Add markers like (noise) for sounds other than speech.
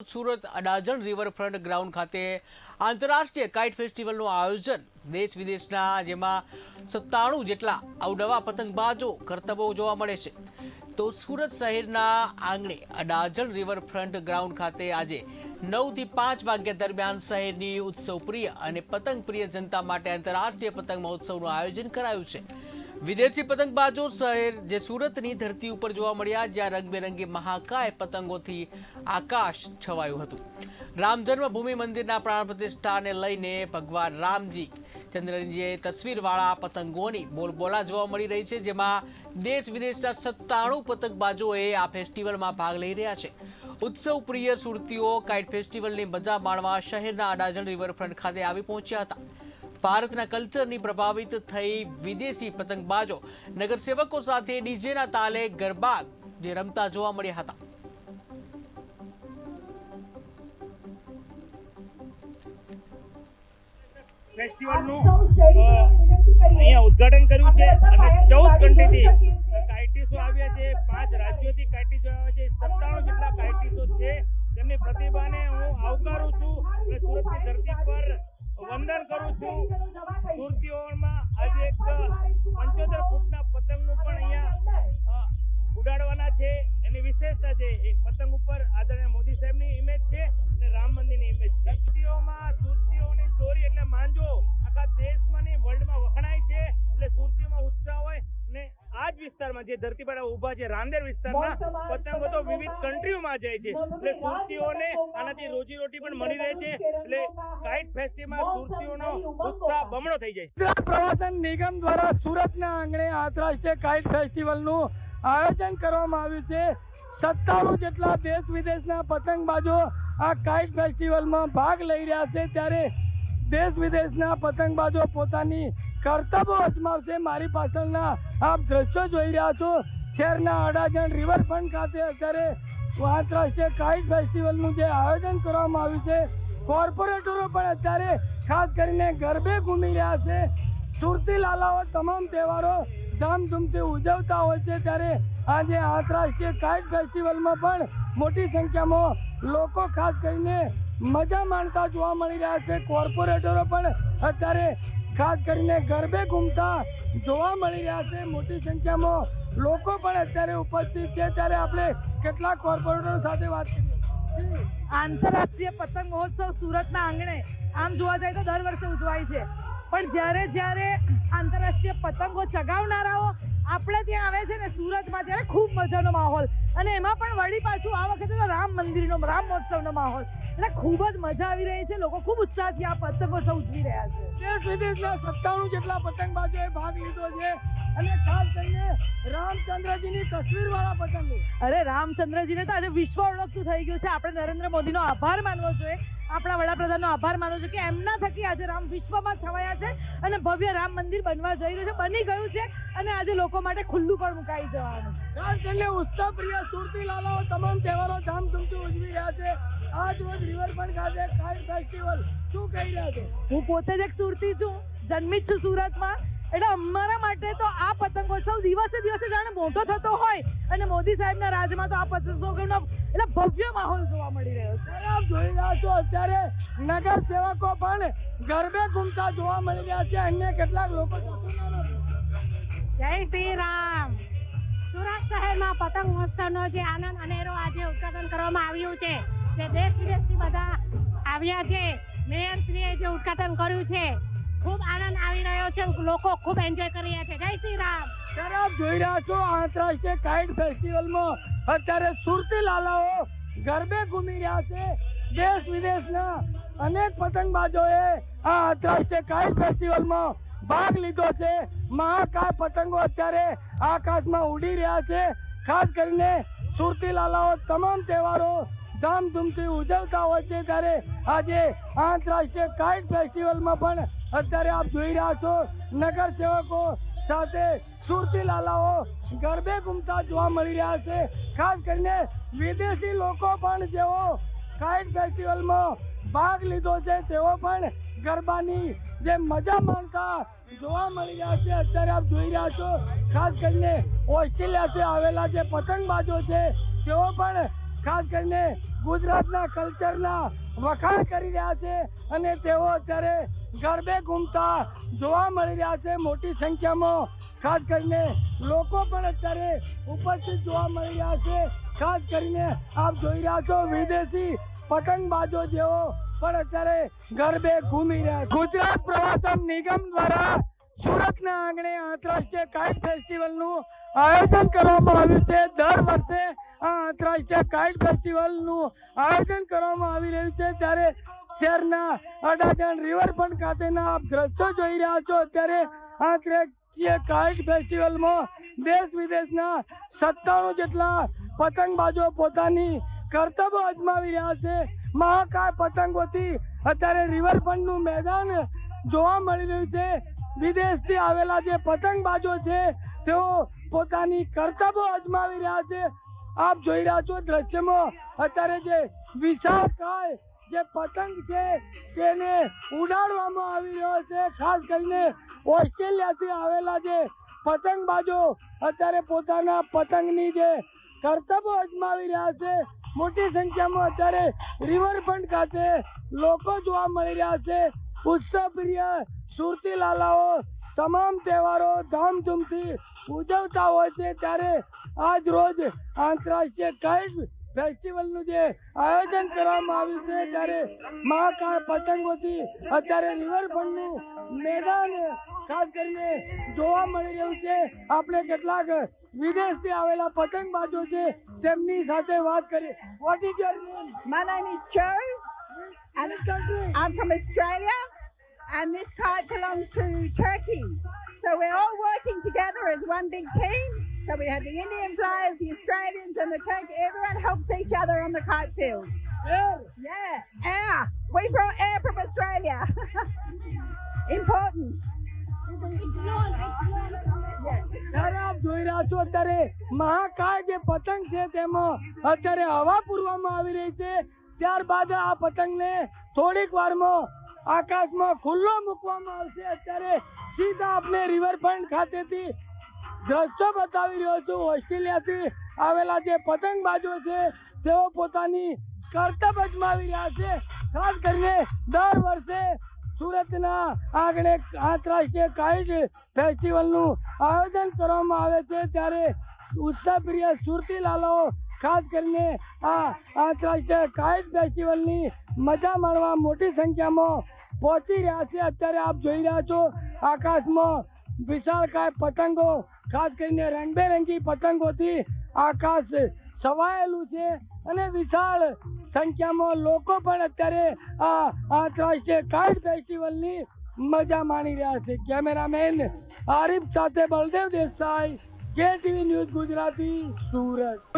Surat Adajan riverfront ground ખાતે આંતરરાષ્ટ્રીય kite ફેસ્ટિવલનું આયોજન. દેશ વિદેશના જેમાં સત્તાણું જેટલા અવડવા પતંગબાજો કરતબો જોવા મળે છે. તો સુરત શહેરના આંગણે અડાજણ રિવરફ્રન્ટ ગ્રાઉન્ડ ખાતે આજે નવથી પાંચ વાગ્યા દરમિયાન શહેરની ઉત્સવપ્રિય અને પતંગ પ્રિય જનતા માટે આંતરરાષ્ટ્રીય પતંગ મહોત્સવનું આયોજન કરાયું છે. વિદેશી પતંગબાજો શહેર જે સુરતની ધરતી ઉપર જોવા મળ્યા, જ્યાં રંગબેરંગી મહાકાય પતંગોથી આકાશ છવાયું હતું. રામ જન્મભૂમિ મંદિરના પ્રાણ પ્રતિષ્ઠાને લઈને ભગવાન રામજી ચંદ્રજીએ તસવીરવાળા પતંગોની બોલબોલા જોવા મળી રહી છે, જેમાં દેશ વિદેશના સત્તાણું પતંગબાજોએ આ ફેસ્ટિવલમાં ભાગ લઈ રહ્યા છે. ઉત્સવ પ્રિય સુરતીઓ કાઇટ ફેસ્ટિવલની મજા માણવા શહેરના અડાજણ રિવરફ્રન્ટ ખાતે આવી પહોંચ્યા હતા. ભારતના કલ્ચરની પ્રભાવિત થઈ વિદેશી પતંગબાજો. નગરસેવકો સાથે ડીજેના તાલે ગરબા જે રમતા જોવા મળ્યા હતા. ફેસ્ટિવલનું અહીંયા ઉદ્ઘાટન કર્યું છે અને ચૌદ કન્ટ્રીથી કાઇટીસો આવ્યા છે પાંચ રાજ્યોથી કાયટીસો આવ્યા છે સત્તાણું જેટલા કાયટીસો છે. તેમની પ્રતિભાને હું આવકારું છું અને સુરતની ધરતી પર વંદન કરું છું. સુરતીઓમાં આજે એક પંચોતેર ફૂટના પતંગનું પણ અહીંયા ઉડાડવાના છે. એની વિશેષતા છે એ પતંગ ઉપર આદરણીય મોદી સાહેબની ઇમેજ છે અને રામ મંદિરની ઇમેજ છે. વિસ્તારમાં જે ધરતીપાડા પર ઊભા છે રાંદેર વિસ્તારના પતંગો તો વિવિધ કન્ટ્રીઓમાં જાય છે. એટલે સુરતીઓને આનાથી રોજીરોટી પણ મળી રહે છે. એટલે કાઇટ ફેસ્ટિવલમાં સુરતીઓનો ઉત્સાહ બમણો થઈ જાય છે. પ્રવાસન નિગમ દ્વારા સુરતના આંગણે આંતરરાષ્ટ્રીય કાઇટ ફેસ્ટિવલનું આયોજન કરવામાં આવ્યું છે. સત્તાણું જેટલા દેશ વિદેશના પતંગબાજો આ કાઇટ ફેસ્ટિવલમાં ભાગ લઈ રહ્યા છે. ત્યારે દેશ વિદેશના પતંગબાજો પોતાની કરતબો અજમાવશે. મારી પાછળના આપ દ્રશ્યો જોઈ રહ્યા છો. શહેરના અડાજણ રિવરફ્રન્ટ ખાતે અત્યારે આંતરરાષ્ટ્રીય કાઇટ ફેસ્ટિવલનું જે આયોજન કરવામાં આવ્યું છે. કોર્પોરેટરો પણ અત્યારે ખાસ કરીને ગરબે ઘૂમી રહ્યા છે. સુરતી લાલાઓ તમામ તહેવારો ધામધૂમથી ઉજવતા હોય છે. ત્યારે આજે આંતરરાષ્ટ્રીય કાઇટ ફેસ્ટિવલમાં પણ મોટી સંખ્યામાં લોકો ખાસ કરીને મજા માણતા જોવા મળી રહ્યા છે. કોર્પોરેટરો પણ અત્યારે ખાસ કરીને ગરબે ઘૂમતા જોવા મળી રહ્યા છે. મોટી સંખ્યામાં લોકો પણ અત્યારે ઉપસ્થિત છે. ત્યારે આપણે કેટલાક કોર્પોરેટરો સાથે વાત કરીએ. આંતરરાષ્ટ્રીય પતંગ મહોત્સવ સુરતના આંગણે. આમ જોવા જાય તો દર વર્ષે ઉજવાય છે. પણ જ્યારે જ્યારે આંતરરાષ્ટ્રીય પતંગો ચગાવનારાઓ આપણે ત્યાં આવે છે ને સુરતમાં, ત્યારે ખૂબ મજાનો માહોલ. અને એમાં પણ વળી પાછું આ વખતે તો રામ મંદિરનો, રામ મહોત્સવનો માહોલ. એટલે ખૂબ જ મજા આવી રહી છે. લોકો ખૂબ ઉત્સાહથી આ પતંગોત્સવ ઉજવી રહ્યા છે. દેશ વિદેશના સત્તાણું જેટલા પતંગબાજોએ ભાગ લીધો છે અને ખાસ કરીને રામચંદ્રજીની તસવીરવાળા પતંગો. અરે રામચંદ્રજીને તો આજે વિશ્વ ઓળખતું થઈ ગયું છે. આપણે નરેન્દ્ર મોદીનો આભાર માનવો જોઈએ. આપણા વડાપ્રધાનનો આભાર માનું છું કે એમના થકી આજે રામ વિશ્વમાં છવાયા છે અને ભવ્ય રામ મંદિર બનવા જઈ રહ્યું છે બની ગયું છે અને આજે લોકો માટે ખુલ્લું પણ મુકાઈ જવાનું ખાસ કરીને ઉત્સવ પ્રિય સુરતી લાલાઓ તમામ તહેવારો ધામધૂમથી ઉજવી રહ્યા છે. આજ રોજ રિવરફ્રન્ટ ખાતે કાઇટ ફેસ્ટિવલ શું કહી રહ્યા છો? હું પોતે જ એક સુરતી છું જન્મી છું સુરતમાં. એટલે અમારા માટે તો આ પતંગોત્સવ દિવસે દિવસે જાણે મોટો થતો હોય. અને મોદી સાહેબના રાજમાં તો આ પતંગોત્સવનો એટલે ભવ્ય માહોલ જોવા મળી રહ્યો છે. આપ જોઈ રહ્યા છો અત્યારે નગર સેવકો પણ ગરબે ઘૂમતા જોવા મળી રહ્યા છે. અન્ય કેટલાક લોકો જય શ્રી રામ. સુરત શહેરમાં પતંગ મહોત્સવનો જે આનંદ અનેરો આજે ઉદઘાટન કરવામાં આવ્યું છે જે દેશ વિદેશથી બધા આવ્યા છે મેયરશ્રીએ જે ઉદઘાટન કર્યું છે ખૂબ આનંદ આવી રહ્યો છે લોકો ખૂબ એન્જોય કરી રહ્યા છે. જય શ્રી રામ. સર આપ જોઈ રહ્યા છો આંતરરાષ્ટ્રીય કાઇટ ફેસ્ટિવલમાં અત્યારે સુરતી લાલાઓ ગરબે ઘૂમી રહ્યા છે. દેશ વિદેશના અનેક પતંગબાજોએ આ આંતરરાષ્ટ્રીય કાય ફેસ્ટિવલમાં ભાગ લીધો છે. મહાકાય પતંગો અત્યારે આકાશમાં ઉડી રહ્યા છે. ખાસ કરીને સુરતી લાલાઓ તમામ તહેવારો ધામધૂમથી ઉજવતા હોય છે ત્યારે આજે આંતરરાષ્ટ્રીય કાઇટ ફેસ્ટિવલમાં પણ અત્યારે આપ જોઈ રહ્યા છો નગર સેવકો સાથે સુરતી લાલાઓ ગરબે ઘૂમતા જોવા મળી રહ્યા છે. ખાસ કરીને વિદેશી લોકો પણ જેઓ કાઇટ ફેસ્ટિવલમાં ભાગ લીધો છે, તેઓ પણ ગરબાની જે મજા માણતા જોવા મળી રહ્યા છે. અત્યારે આપ જોઈ રહ્યા છો, ખાસ કરીને ઓસ્ટ્રેલિયાથી આવેલા જે પતંગબાજો છે, તેઓ પણ ખાસ કરીને ગુજરાતના કલ્ચરના વખાણ કરી રહ્યા છે અને તેઓ અત્યારે ગરબે ઘૂમતા જોવા મળી રહ્યા છે. મોટી સંખ્યામાં ખાસ કરીને લોકો પણ અત્યારે ઉપસ્થિત જોવા મળી રહ્યા છે. ખાસ કરીને આપ જોઈ રહ્યા છો વિદેશી પતંગબાજો જેઓ પણ અત્યારે ગરબે ઘૂમી રહ્યા છે. ગુજરાત પ્રવાસન નિગમ દ્વારા સુરતના આંગણે આંતરરાષ્ટ્રીય કાઇટ ફેસ્ટિવલનું આયોજન કરવામાં આવ્યું છે. દર વર્ષે આ આંતરરાષ્ટ્રીય કાઇટ ફેસ્ટિવલનું આયોજન કરવામાં આવી રહ્યું છે. ત્યારે શહેરના અડાજણ રિવરફ્રન્ટ ખાતેના આપ દ્રશ્યો જોઈ રહ્યા છો. અત્યારે આંતરરાષ્ટ્રીય કાઇટ ફેસ્ટિવલમાં દેશ વિદેશના સત્તાણું જેટલા પતંગબાજો પોતાની કરતબો અજમાવી રહ્યા છે. મહાકાય પતંગોથી અત્યારે રિવરફ્રન્ટનું મેદાન જોવા મળી રહ્યું છે. વિદેશથી આવેલા જે પતંગબાજો છે, તેઓ પોતાની કરતબો અજમાવી રહ્યા છે. આપ જોઈ રહ્યા છો દ્રશ્યમાં અત્યારે જે વિશાળકાય જે પતંગ છે, તેને ઉડાડવામાં આવી રહ્યો છે. ખાસ કરીને ઓસ્ટ્રેલિયાથી આવેલા જે પતંગબાજો અત્યારે પોતાના પતંગની જે કરતબો અજમાવી રહ્યા છે. મોટી સંખ્યામાં અત્યારે રિવરફ્રન્ટ ખાતે લોકો જોવા મળી રહ્યા છે. ઉત્સવપ્રિય સુરતી લાલાઓ, તમામ તહેવારો ધામધૂમથી ઉજવતા હોય છે ત્યારે આજ રોજ આંતરરાષ્ટ્રીય કાઇટ ફેસ્ટિવલનું જે આયોજન કરવામાં આવ્યું છે ત્યારે મહાકાળ પતંગોથી અત્યારે રિવરફ્રન્ટનું મેદાન ખાસ કરીને જોવા મળી રહ્યું છે. આપણે કેટલાક વિદેશથી આવેલા પતંગબાજો છે તેમની સાથે વાત કરીએ. What is your name my name is Joe. And I'm from Australia, and this kite belongs to Turkey. So we're all working together as one big team. So we have the Indian flyers, the Australians, and the Turkey. Everyone helps each other on the kite fields. Yeah, air. We brought air from Australia. (laughs) Important. ત્યારે આપ જોઈ રહ્યા છો અત્યારે મહાકાય જે પતંગ છે તેમાં અત્યારે હવા પૂરવામાં આવી રહી છે ત્યારબાદ આ પતંગને થોડીક વારમાં આકાશમાં ખુલ્લો મૂકવામાં આવશે. અત્યારે સીધા આપણે રિવરફ્રન્ટ ખાતેથી દ્રશ્યો બતાવી રહ્યો છું. ઓસ્ટ્રેલિયાથી આવેલા જે પતંગબાજો છે, તેઓ પોતાની કરતબ અજમાવી રહ્યા છે. ખાસ કરીને દર વર્ષે સુરતના આંગણે આંતરરાષ્ટ્રીય કાઇટ ફેસ્ટિવલનું આયોજન કરવામાં આવે છે. ત્યારે ઉત્સાહપ્રિય સુરતી લાલાઓ ખાસ કરીને આ આંતરરાષ્ટ્રીય કાઇટ ફેસ્ટિવલની મજા માણવા મોટી સંખ્યામાં પહોંચી રહ્યા છે. અત્યારે આપ જોઈ રહ્યા છો, આકાશમાં વિશાળકાય પતંગો, ખાસ કરીને રંગબેરંગી પતંગોથી આકાશ સવાયેલું છે અને વિશાળ સંખ્યામાં લોકો પણ અત્યારે આ આંતરરાષ્ટ્રીય કાઇટ ફેસ્ટિવલની મજા માણી રહ્યા છે. કેમેરામેન આરિફ સાથે બળદેવ દેસાઈ કે ટીવી ન્યૂઝ ગુજરાતી, સુરત.